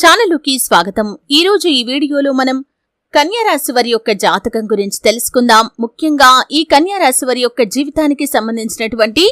ఛానలుకి స్వాగతం. ఈ రోజు ఈ వీడియోలో మనం కన్యారాశి వారి యొక్క జాతకం గురించి తెలుసుకుందాం. ముఖ్యంగా ఈ కన్యారాశి వారి యొక్క జీవితానికి సంబంధించినటువంటి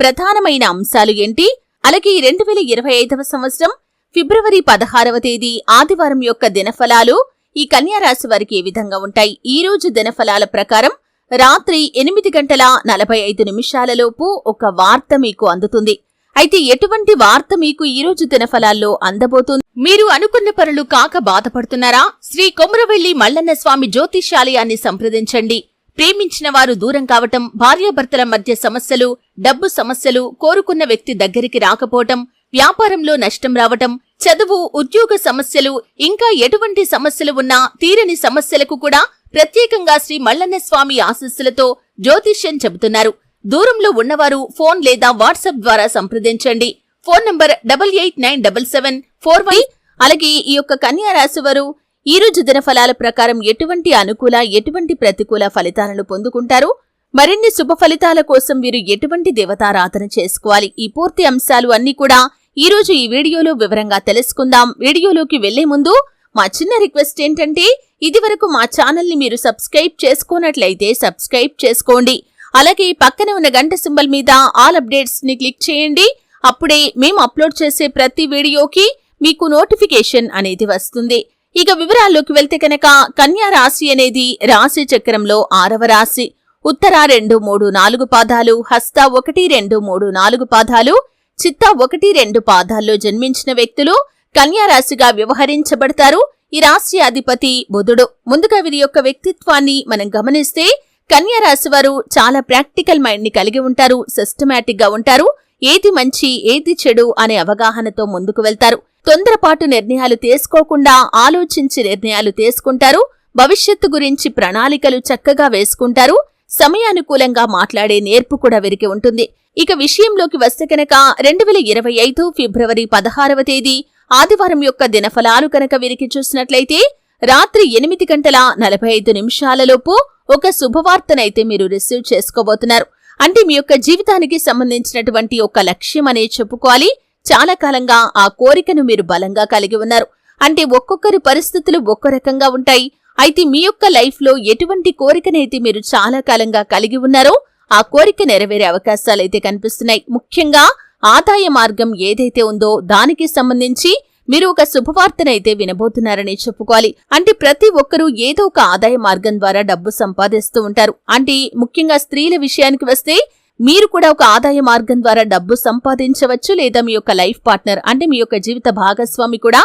ప్రధానమైన అంశాలు ఏంటి? అలాగే ఈ రెండు వేల ఇరవై ఐదవ సంవత్సరం ఫిబ్రవరి పదహారవ తేదీ ఆదివారం యొక్క దినఫలాలు ఈ కన్యారాశి వారికి ఏ విధంగా ఉంటాయి? ఈ రోజు దినఫలాల ప్రకారం రాత్రి ఎనిమిది గంటల నలభై ఐదు నిమిషాలలోపు ఒక వార్త మీకు అందుతుంది. అయితే ఎటువంటి వార్త మీకు ఈ రోజు దినఫలాల్లో అందబోతుంది? మీరు అనుకున్న పనులు కాక బాధపడుతున్నారా? శ్రీ కొమరవెల్లి మల్లన్న స్వామి జ్యోతిషాలయాన్ని సంప్రదించండి. ప్రేమించిన వారు దూరం కావటం భార్యాభర్తల మధ్య సమస్యలు డబ్బు సమస్యలు కోరుకున్న వ్యక్తి దగ్గరికి రాకపోవటం వ్యాపారంలో నష్టం రావటం చదువు ఉద్యోగ సమస్యలు ఇంకా ఎటువంటి సమస్యలు ఉన్నా తీరని సమస్యలకు కూడా ప్రత్యేకంగా శ్రీ మల్లన్న స్వామి ఆశస్సులతో జ్యోతిష్యం చెబుతున్నారు. దూరంలో ఉన్నవారు ఫోన్ లేదా వాట్సాప్ ద్వారా సంప్రదించండి. Phone number double eight nine double seven four why అలాగే ఈ యొక్క కన్యా రాశి వారు ఈ రోజు దినఫలాల ప్రకారం ఎటువంటి అనుకూల ఎటువంటి ప్రతికూల ఫలితాలను పొందుకుంటారు? మరిన్ని శుభ ఫలితాల కోసం వీరు ఎటువంటి దేవతారాధన చేసుకోవాలి? ఈ పూర్తి అంశాలు అన్ని కూడా ఈ రోజు ఈ వీడియోలో వివరంగా తెలుసుకుందాం. వీడియోలోకి వెళ్ళే ముందు మా చిన్న రిక్వెస్ట్ ఏంటంటే ఇదివరకు మా ఛానల్ని మీరు సబ్స్క్రైబ్ చేసుకోనట్లయితే సబ్స్క్రైబ్ చేసుకోండి. అలాగే పక్కన ఉన్న గంట సింబల్ మీద ఆల్ అప్డేట్స్ని క్లిక్ చేయండి. అప్పుడే మేము అప్లోడ్ చేసే ప్రతి వీడియోకి మీకు నోటిఫికేషన్ అనేది వస్తుంది. ఇక వివరాల్లోకి వెళ్తే కనుక కన్యా రాశి అనేది రాశి చక్రంలో ఆరవ రాశి. ఉత్తర రెండు మూడు నాలుగు పాదాలు హస్త ఒకటి రెండు మూడు నాలుగు పాదాలు చిత్త ఒకటి రెండు పాదాల్లో జన్మించిన వ్యక్తులు కన్యా రాశిగా వ్యవహరించబడతారు. ఈ రాశి అధిపతి బుధుడు. ముందుగా వీరి యొక్క వ్యక్తిత్వాన్ని మనం గమనిస్తే కన్యా వారు చాలా ప్రాక్టికల్ మైండ్ని కలిగి ఉంటారు సిస్టమేటిక్గా ఉంటారు. ఏది మంచి ఏది చెడు అనే అవగాహనతో ముందుకు వెళ్తారు. తొందరపాటు నిర్ణయాలు తీసుకోకుండా ఆలోచించి నిర్ణయాలు తీసుకుంటారు. భవిష్యత్తు గురించి ప్రణాళికలు చక్కగా వేసుకుంటారు. సమయానుకూలంగా మాట్లాడే నేర్పు కూడా వీరికి ఉంటుంది. ఇక విషయంలోకి వస్తే కనుక రెండు వేల ఇరవై ఐదు ఫిబ్రవరి పదహారవ తేదీ ఆదివారం యొక్క దినఫలాలు కనుక వీరికి చూసినట్లయితే రాత్రి ఎనిమిది గంటల నలభై ఐదు నిమిషాలలోపు ఒక శుభవార్తనైతే మీరు రిసీవ్ చేసుకోబోతున్నారు. అంటే మీ యొక్క జీవితానికి సంబంధించినటువంటి ఒక లక్ష్యం అనే చెప్పుకోవాలి. చాలా కాలంగా ఆ కోరికను మీరు బలంగా కలిగి ఉన్నారు. అంటే ఒక్కొక్కరి పరిస్థితులు ఒక్కో రకంగా ఉంటాయి. అయితే మీ యొక్క లైఫ్లో ఎటువంటి కోరికనైతే మీరు చాలా కాలంగా కలిగి ఉన్నారో ఆ కోరిక నెరవేరే అవకాశాలైతే కనిపిస్తున్నాయి. ముఖ్యంగా ఆదాయ మార్గం ఏదైతే ఉందో దానికి సంబంధించి మీరు ఒక శుభవార్తనైతే వినబోతున్నారని చెప్పుకోవాలి. అంటే ప్రతి ఒక్కరూ ఏదో ఒక ఆదాయ మార్గం ద్వారా డబ్బు సంపాదిస్తూ ఉంటారు. అంటే ముఖ్యంగా స్త్రీల విషయానికి వస్తే మీరు కూడా ఒక ఆదాయ మార్గం ద్వారా డబ్బు సంపాదించవచ్చు లేదా మీ యొక్క లైఫ్ పార్ట్నర్ అంటే మీ యొక్క జీవిత భాగస్వామి కూడా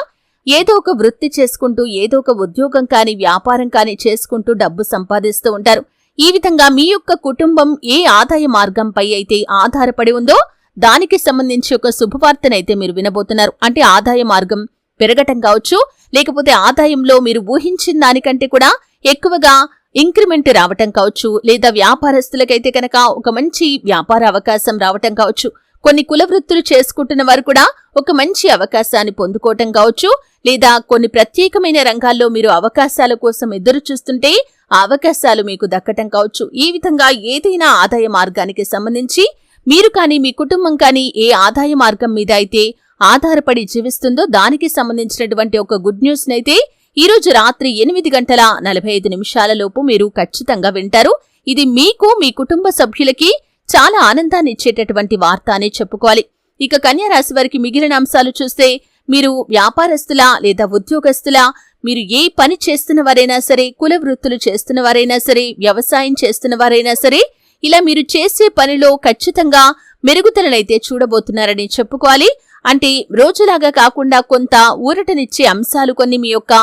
ఏదో ఒక వృత్తి చేసుకుంటూ ఏదో ఒక ఉద్యోగం కానీ వ్యాపారం కానీ చేసుకుంటూ డబ్బు సంపాదిస్తూ ఉంటారు. ఈ విధంగా మీ యొక్క కుటుంబం ఏ ఆదాయ మార్గంపై అయితే ఆధారపడి ఉందో దానికి సంబంధించి ఒక శుభవార్తనైతే మీరు వినబోతున్నారు. అంటే ఆదాయ మార్గం పెరగటం కావచ్చు లేకపోతే ఆదాయంలో మీరు ఊహించిన దానికంటే కూడా ఎక్కువగా ఇంక్రిమెంట్ రావటం కావచ్చు లేదా వ్యాపారస్తులకైతే కనుక ఒక మంచి వ్యాపార అవకాశం రావటం కావచ్చు కొన్ని కుల వృత్తులు చేసుకుంటున్న వారు కూడా ఒక మంచి అవకాశాన్ని పొందుకోవటం కావచ్చు లేదా కొన్ని ప్రత్యేకమైన రంగాల్లో మీరు అవకాశాల కోసం ఎదురు చూస్తుంటే ఆ అవకాశాలు మీకు దక్కటం కావచ్చు. ఈ విధంగా ఏదైనా ఆదాయ మార్గానికి సంబంధించి మీరు కానీ మీ కుటుంబం కానీ ఏ ఆదాయ మార్గం మీద అయితే ఆధారపడి జీవిస్తుందో దానికి సంబంధించినటువంటి ఒక గుడ్ న్యూస్ నైతే ఈరోజు రాత్రి ఎనిమిది గంటల నలభై ఐదు నిమిషాలలోపు మీరు ఖచ్చితంగా వింటారు. ఇది మీకు మీ కుటుంబ సభ్యులకి చాలా ఆనందాన్ని ఇచ్చేటటువంటి వార్త అనే చెప్పుకోవాలి. ఇక కన్యారాశి వారికి మిగిలిన అంశాలు చూస్తే మీరు వ్యాపారస్తులా లేదా ఉద్యోగస్తులా మీరు ఏ పని చేస్తున్న వారైనా సరే కుల వృత్తులు చేస్తున్న వారైనా సరే వ్యవసాయం చేస్తున్న వారైనా సరే ఇలా మీరు చేసే పనిలో ఖచ్చితంగా మెరుగుదలనైతే చూడబోతున్నారని చెప్పుకోవాలి. అంటే రోజులాగా కాకుండా కొంత ఊరటనిచ్చే అంశాలు కొన్ని మీ యొక్క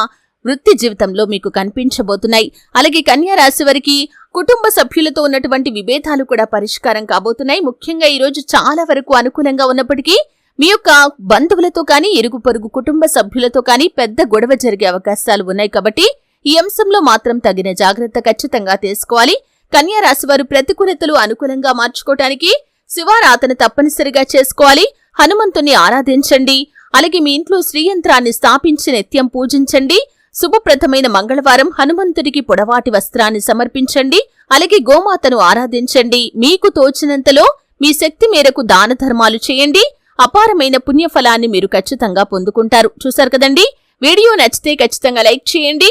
వృత్తి జీవితంలో మీకు కనిపించబోతున్నాయి. అలాగే కన్యా రాశి వారికి కుటుంబ సభ్యులతో ఉన్నటువంటి విభేదాలు కూడా పరిష్కారం కాబోతున్నాయి. ముఖ్యంగా ఈ రోజు చాలా వరకు అనుకూలంగా ఉన్నప్పటికీ మీ యొక్క బంధువులతో కానీ ఇరుగు పొరుగు కుటుంబ సభ్యులతో కానీ పెద్ద గొడవ జరిగే అవకాశాలు ఉన్నాయి కాబట్టి ఈ అంశంలో మాత్రం తగిన జాగ్రత్త ఖచ్చితంగా తీసుకోవాలి. కన్యారాశి వారు ప్రతికూలతలు అనుకూలంగా మార్చుకోవటానికి శివారాధన తప్పనిసరిగా చేసుకోవాలి. హనుమంతుని ఆరాధించండి. అలాగే మీ ఇంట్లో శ్రీయంత్రాన్ని స్థాపించి నిత్యం పూజించండి. శుభప్రదమైన మంగళవారం హనుమంతుడికి పొడవాటి వస్త్రాన్ని సమర్పించండి. అలాగే గోమాతను ఆరాధించండి. మీకు తోచినంతలో మీ శక్తి మేరకు దాన ధర్మాలు చేయండి. అపారమైన పుణ్యఫలాన్ని మీరు ఖచ్చితంగా పొందుకుంటారు. చూశారు కదండి? వీడియో నచ్చితే ఖచ్చితంగా లైక్ చేయండి.